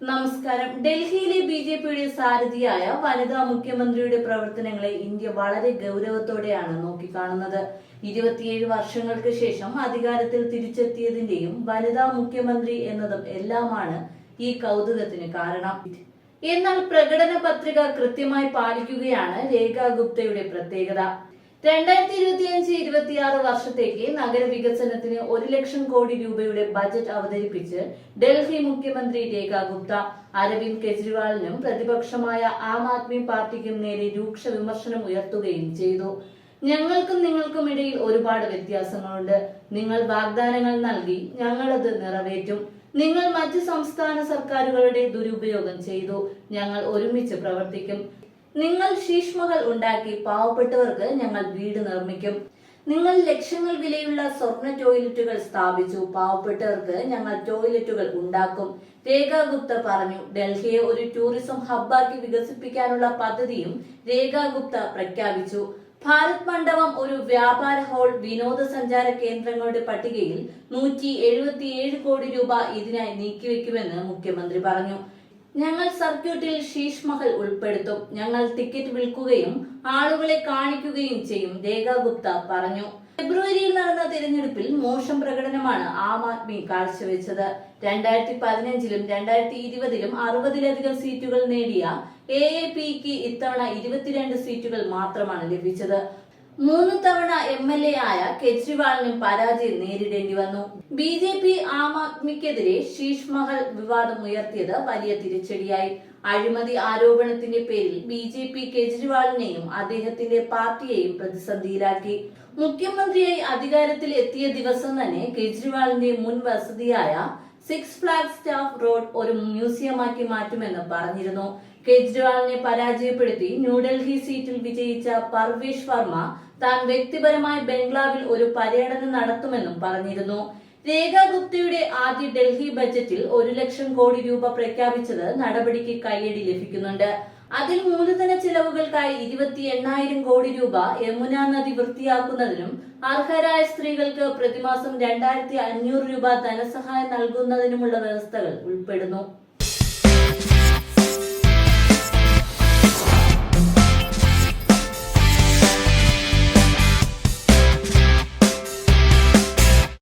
നമസ്കാരം. ഡൽഹിയിലെ B J പിയുടെ സാരഥിയായ വനിതാ മുഖ്യമന്ത്രിയുടെ പ്രവർത്തനങ്ങളെ ഇന്ത്യ വളരെ ഗൗരവത്തോടെയാണ് നോക്കിക്കാണുന്നത്. ഇരുപത്തിയേഴ് വർഷങ്ങൾക്ക് ശേഷം അധികാരത്തിൽ തിരിച്ചെത്തിയതിന്റെയും വനിതാ മുഖ്യമന്ത്രി എന്നതും എല്ലാമാണ് ഈ കൗതുകത്തിന് കാരണം. എന്നാൽ പ്രകടന പത്രിക കൃത്യമായി പാലിക്കുകയാണ് രേഖാ ഗുപ്തയുടെ പ്രത്യേകത. രണ്ടായിരത്തി ഇരുപത്തിയഞ്ച് ഇരുപത്തിയാറ് വർഷത്തേക്ക് നഗരവികസനത്തിന് ഒരു ലക്ഷം കോടി രൂപയുടെ ബജറ്റ് അവതരിപ്പിച്ച് ഡൽഹി മുഖ്യമന്ത്രി രേഖ ഗുപ്ത അരവിന്ദ് കെജ്രിവാളിനും പ്രതിപക്ഷമായ ആം ആദ്മി പാർട്ടിക്കും നേരെ രൂക്ഷ വിമർശനം ഉയർത്തുകയും ചെയ്തു. ഞങ്ങൾക്കും നിങ്ങൾക്കും ഇടയിൽ ഒരുപാട് വ്യത്യാസങ്ങളുണ്ട്. നിങ്ങൾ വാഗ്ദാനങ്ങൾ നൽകി ഞങ്ങളത് നിറവേറ്റും. നിങ്ങൾ മറ്റ് സംസ്ഥാന സർക്കാരുകളുടെ ദുരുപയോഗം ചെയ്തു. ഞങ്ങൾ ഒരുമിച്ച് പ്രവർത്തിക്കും. നിങ്ങൾ ശീഷ്മകൾ ഉണ്ടാക്കി പാവപ്പെട്ടവർക്ക് ഞങ്ങൾ വീട് നിർമ്മിക്കും. നിങ്ങൾ ലക്ഷങ്ങൾ വിലയുള്ള സ്വർണ ടോയ്ലറ്റുകൾ സ്ഥാപിച്ചു പാവപ്പെട്ടവർക്ക് ഞങ്ങൾ ടോയ്ലറ്റുകൾ ഉണ്ടാക്കും. രേഖ ഗുപ്ത പറഞ്ഞു ഡൽഹിയെ ഒരു ടൂറിസം ഹബ്ബാക്കി വികസിപ്പിക്കാനുള്ള പദ്ധതിയും രേഖ ഗുപ്ത പ്രഖ്യാപിച്ചു. ഭാരത് മണ്ഡപം ഒരു വ്യാപാര ഹാൾ വിനോദസഞ്ചാര കേന്ദ്രങ്ങളുടെ പട്ടികയിൽ നൂറ്റി എഴുപത്തിയേഴ് കോടി രൂപ ഇതിനായി നീക്കിവെക്കുമെന്ന് മുഖ്യമന്ത്രി പറഞ്ഞു. ഞങ്ങൾ സർക്യൂട്ടിൽ ശീഷ് മഹൽ ഉൾപ്പെടുത്തും. ഞങ്ങൾ ടിക്കറ്റ് വിൽക്കുകയും ആളുകളെ കാണിക്കുകയും ചെയ്യും രേഖാ ഗുപ്ത പറഞ്ഞു. ഫെബ്രുവരിയിൽ നടന്ന തിരഞ്ഞെടുപ്പിൽ മോശം പ്രകടനമാണ് ആം ആദ്മി കാഴ്ചവെച്ചത്. രണ്ടായിരത്തി പതിനഞ്ചിലും രണ്ടായിരത്തി ഇരുപതിലും അറുപതിലധികം സീറ്റുകൾ നേടിയ എ എ പിക്ക് ഇത്തവണ ഇരുപത്തിരണ്ട് സീറ്റുകൾ മാത്രമാണ് ലഭിച്ചത്. മൂന്ന് തവണ എം എൽ എ ആയ കെജ്രിവാളിനും പരാജയം നേരിടേണ്ടി വന്നു. ബി ജെ പി ആം ആദ്മിക്കെതിരെ ശീഷ് മഹൽ വിവാദം ഉയർത്തിയത് വലിയ തിരിച്ചടിയായി. അഴിമതി ആരോപണത്തിന്റെ പേരിൽ ബി ജെ പി കെജ്രിവാളിനെയും അദ്ദേഹത്തിന്റെ പാർട്ടിയെയും പ്രതിസന്ധിയിലാക്കി. മുഖ്യമന്ത്രിയായി അധികാരത്തിൽ എത്തിയ ദിവസം തന്നെ കെജ്രിവാളിന്റെ മുൻ വസതിയായ സിക്സ് ഫ്ലാഗ് സ്റ്റാഫ് റോഡ് ഒരു മ്യൂസിയമാക്കി മാറ്റുമെന്ന് പറഞ്ഞിരുന്നു. കെജ്രിവാളിനെ പരാജയപ്പെടുത്തി ന്യൂഡൽഹി സീറ്റിൽ വിജയിച്ച പർവേഷ് വർമ്മ താൻ വ്യക്തിപരമായി ബംഗ്ലാവിൽ ഒരു പര്യടനം നടത്തുമെന്നും പറഞ്ഞിരുന്നു. രേഖാ ഗുപ്തയുടെ ആദ്യ ഡൽഹി ബജറ്റിൽ ഒരു ലക്ഷം കോടി രൂപ പ്രഖ്യാപിച്ചത് നടപടിക്ക് കൈയടി ലഭിക്കുന്നുണ്ട്. അതിൽ മൂലധന ചെലവുകൾക്കായി ഇരുപത്തി എണ്ണായിരം കോടി രൂപ യമുന നദി വൃത്തിയാക്കുന്നതിനും അർഹരായ സ്ത്രീകൾക്ക് പ്രതിമാസം രണ്ടായിരത്തി അഞ്ഞൂറ് രൂപ ധനസഹായം നൽകുന്നതിനുമുള്ള വ്യവസ്ഥകൾ ഉൾപ്പെടുന്നു.